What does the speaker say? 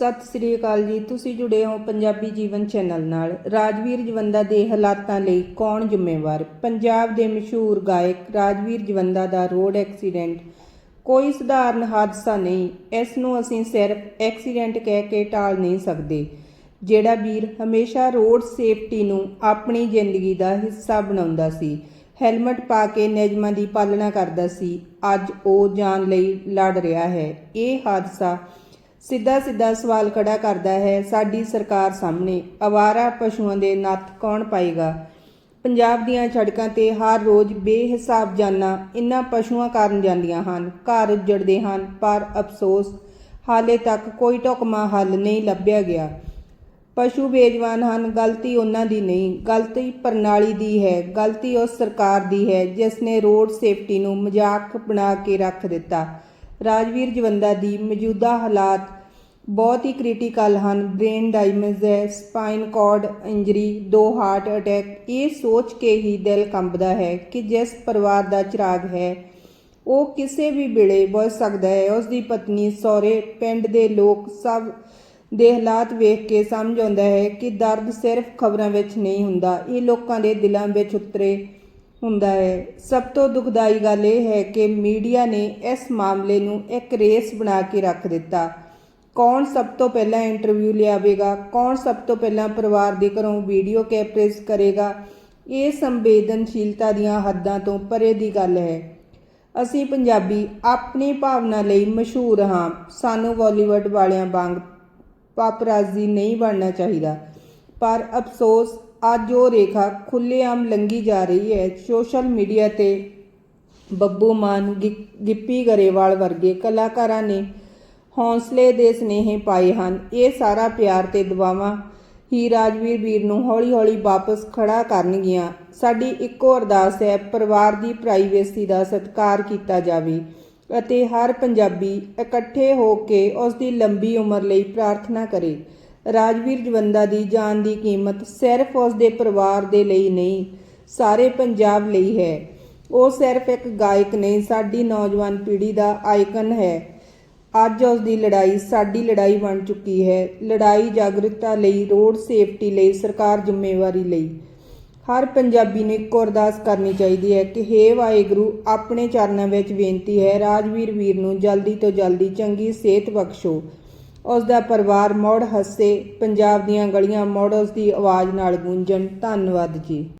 ਸਤਿ ਸ੍ਰੀ ਅਕਾਲ ਜੀ। ਤੁਸੀਂ ਜੁੜੇ ਹੋ ਪੰਜਾਬੀ ਜੀਵਨ ਚੈਨਲ ਨਾਲ। ਰਾਜਵੀਰ ਜਵੰਦਾ ਦੇ ਹਾਲਾਤਾਂ ਲਈ ਕੌਣ ਜ਼ਿੰਮੇਵਾਰ? ਪੰਜਾਬ ਦੇ ਮਸ਼ਹੂਰ ਗਾਇਕ ਰਾਜਵੀਰ ਜਵੰਦਾ ਦਾ ਰੋਡ ਐਕਸੀਡੈਂਟ। ਕੋਈ ਸਧਾਰਨ ਹਾਦਸਾ ਨਹੀਂ। ਇਸ ਨੂੰ ਅਸੀਂ ਸਿਰਫ ਐਕਸੀਡੈਂਟ ਕਹਿ ਕੇ ਟਾਲ ਨਹੀਂ ਸਕਦੇ। ਜਿਹੜਾ ਵੀਰ ਹਮੇਸ਼ਾ ਰੋਡ ਸੇਫਟੀ ਨੂੰ ਆਪਣੀ ਜ਼ਿੰਦਗੀ ਦਾ ਹਿੱਸਾ ਬਣਾਉਂਦਾ ਸੀ, ਹੈਲਮਟ ਪਾ ਕੇ ਨਿਯਮਾਂ ਦੀ ਪਾਲਣਾ ਕਰਦਾ ਸੀ, ਅੱਜ ਉਹ ਜਾਨ ਲਈ ਲੜ ਰਿਹਾ ਹੈ। ਇਹ ਹਾਦਸਾ ਸਿੱਧਾ ਸਿੱਧਾ ਸਵਾਲ ਖੜਾ ਕਰਦਾ ਹੈ, ਸਾਡੀ ਸਰਕਾਰ ਸਾਹਮਣੇ ਅਵਾਰਾ ਪਸ਼ੂਆਂ ਦੇ ਨੱਥ ਕੌਣ ਪਾਏਗਾ? ਪੰਜਾਬ ਦੀਆਂ ਸੜਕਾਂ ਤੇ ਹਰ ਰੋਜ਼ ਬੇਹਿਸਾਬ ਜਾਨਾਂ ਇਨ੍ਹਾਂ ਪਸ਼ੂਆਂ ਕਾਰਨ ਜਾਂਦੀਆਂ ਹਨ। ਘਰ ਉੱਜੜਦੇ ਹਨ, ਪਰ ਅਫਸੋਸ, ਹਾਲੇ ਤੱਕ ਕੋਈ ਢੁਕਵਾਂ ਹੱਲ ਨਹੀਂ ਲੱਭਿਆ ਗਿਆ। ਪਸ਼ੂ ਬੇਜਵਾਨ ਹਨ, ਗਲਤੀ ਉਹਨਾਂ ਦੀ ਨਹੀਂ, ਗਲਤੀ ਪ੍ਰਣਾਲੀ ਦੀ ਹੈ, ਗਲਤੀ ਉਸ ਸਰਕਾਰ ਦੀ ਹੈ ਜਿਸ ਨੇ ਰੋਡ ਸੇਫਟੀ ਨੂੰ ਮਜ਼ਾਕ ਬਣਾ ਕੇ ਰੱਖ ਦਿੱਤਾ। ਰਾਜਵੀਰ ਜਵੰਦਾ ਦੀ ਮੌਜੂਦਾ ਹਾਲਾਤ ਬਹੁਤ ਹੀ ਕ੍ਰਿਟੀਕਲ ਹਨ। ਬ੍ਰੇਨ ਡੈਮੇਜ ਹੈ ਸਪਾਈਨ ਕਾਰਡ ਇੰਜਰੀ ਦੋ ਹਾਰਟ ਅਟੈਕ ਇਹ ਸੋਚ ਕੇ ਹੀ ਦਿਲ ਕੰਬਦਾ ਹੈ ਕਿ ਜਿਸ ਪਰਿਵਾਰ ਦਾ ਚਿਰਾਗ ਹੈ, ਉਹ ਕਿਸੇ ਵੀ ਵੇਲੇ ਬਚ ਸਕਦਾ ਹੈ। ਉਸ ਦੀ ਪਤਨੀ, ਸਹੁਰੇ, ਪਿੰਡ ਦੇ ਲੋਕ ਸਭ ਦੇ ਹਾਲਾਤ ਵੇਖ ਕੇ ਸਮਝ ਆਉਂਦਾ ਹੈ ਕਿ ਦਰਦ ਸਿਰਫ ਖਬਰਾਂ ਵਿੱਚ ਨਹੀਂ ਹੁੰਦਾ। ਇਹ ਲੋਕਾਂ ਦੇ ਦਿਲਾਂ ਵਿੱਚ ਉਤਰੇ ਹੁੰਦਾ ਹੈ। ਸਭ ਤੋਂ ਦੁਖਦਾਈ ਗੱਲ ਇਹ ਹੈ ਕਿ ਮੀਡੀਆ ਨੇ ਇਸ ਮਾਮਲੇ ਨੂੰ ਇੱਕ ਰੇਸ ਬਣਾ ਕੇ ਰੱਖ ਦਿੱਤਾ। ਕੌਣ ਸਭ ਤੋਂ ਪਹਿਲਾਂ ਇੰਟਰਵਿਊ ਲਿਆਵੇਗਾ? ਕੌਣ ਸਭ ਤੋਂ ਪਹਿਲਾਂ ਪਰਿਵਾਰ ਦੇ ਘਰੋਂ ਵੀਡੀਓ ਕੈਪਰੇਜ ਕਰੇਗਾ? ਇਹ ਸੰਵੇਦਨਸ਼ੀਲਤਾ ਦੀਆਂ ਹੱਦਾਂ ਤੋਂ ਪਰੇ ਦੀ ਗੱਲ ਹੈ। ਅਸੀਂ ਪੰਜਾਬੀ ਆਪਣੀ ਭਾਵਨਾ ਲਈ ਮਸ਼ਹੂਰ ਹਾਂ। ਸਾਨੂੰ ਬਾਲੀਵੁੱਡ ਵਾਲਿਆਂ ਵਾਂਗ ਪਾਪਰਾਜ਼ੀ ਨਹੀਂ ਬਣਨਾ ਚਾਹੀਦਾ। ਪਰ ਅਫਸੋਸ ਅੱਜ ਉਹ ਰੇਖਾ ਖੁੱਲ੍ਹੇਆਮ ਲੰਘੀ ਜਾ ਰਹੀ ਹੈ। ਸੋਸ਼ਲ ਮੀਡੀਆ ਤੇ ਬੱਬੂ ਮਾਨ ਗਿ- ਗਿੱਪੀ ਗਰੇਵਾਲ ਵਰਗੇ ਕਲਾਕਾਰਾਂ ਨੇ ਹੌਸਲੇ ਦੇ ਸਨੇਹੇ ਪਾਏ ਹਨ। ਇਹ ਸਾਰਾ ਪਿਆਰ ਤੇ ਦੁਆਵਾਂ ਹੀ ਰਾਜਵੀਰ ਵੀਰ ਨੂੰ ਹੌਲੀ-ਹੌਲੀ ਵਾਪਸ ਖੜਾ ਕਰਨਗੀਆਂ। ਸਾਡੀ ਇੱਕੋ ਅਰਦਾਸ ਹੈ, ਪਰਿਵਾਰ ਦੀ ਪ੍ਰਾਈਵੇਸੀ ਦਾ ਸਤਿਕਾਰ ਕੀਤਾ ਜਾਵੇ ਅਤੇ ਹਰ ਪੰਜਾਬੀ ਇਕੱਠੇ ਹੋ ਕੇ ਉਸ ਦੀ ਲੰਬੀ ਉਮਰ ਲਈ ਪ੍ਰਾਰਥਨਾ ਕਰੇ। ਰਾਜਵੀਰ ਜਵੰਦਾ ਦੀ ਜਾਨ ਦੀ ਕੀਮਤ ਸਿਰਫ ਉਸ ਦੇ ਪਰਿਵਾਰ ਦੇ ਲਈ ਨਹੀਂ, ਸਾਰੇ ਪੰਜਾਬ ਲਈ ਹੈ। ਉਹ ਸਿਰਫ ਇੱਕ ਗਾਇਕ ਨਹੀਂ, ਸਾਡੀ ਨੌਜਵਾਨ ਪੀੜ੍ਹੀ ਦਾ ਆਈਕਨ ਹੈ। ਅੱਜ ਉਸ ਦੀ ਲੜਾਈ, ਸਾਡੀ ਲੜਾਈ ਬਣ ਚੁੱਕੀ ਹੈ। ਲੜਾਈ ਜਾਗਰੂਕਤਾ ਲਈ, ਰੋਡ ਸੇਫਟੀ ਲਈ, ਸਰਕਾਰ ਜ਼ਿੰਮੇਵਾਰੀ ਲਈ। ਹਰ ਪੰਜਾਬੀ ਨੂੰ ਇੱਕੋ ਅਰਦਾਸ ਕਰਨੀ ਚਾਹੀਦੀ ਹੈ ਕਿ ਹੇ ਵਾਹਿਗੁਰੂ, ਆਪਣੇ ਚਰਨਾਂ ਵਿੱਚ ਬੇਨਤੀ ਹੈ, ਰਾਜਵੀਰ ਵੀਰ ਨੂੰ ਜਲਦੀ ਤੋਂ ਜਲਦੀ ਚੰਗੀ ਸਿਹਤ ਬਖਸ਼ੋ। ਉਸ ਦਾ ਪਰਿਵਾਰ ਮੋੜ ਹੱਸੇ, ਪੰਜਾਬ ਦੀਆਂ ਗਲੀਆਂ ਮੋੜ ਉਸ ਦੀ ਆਵਾਜ਼ ਨਾਲ ਗੂੰਜਣ। ਧੰਨਵਾਦ ਜੀ।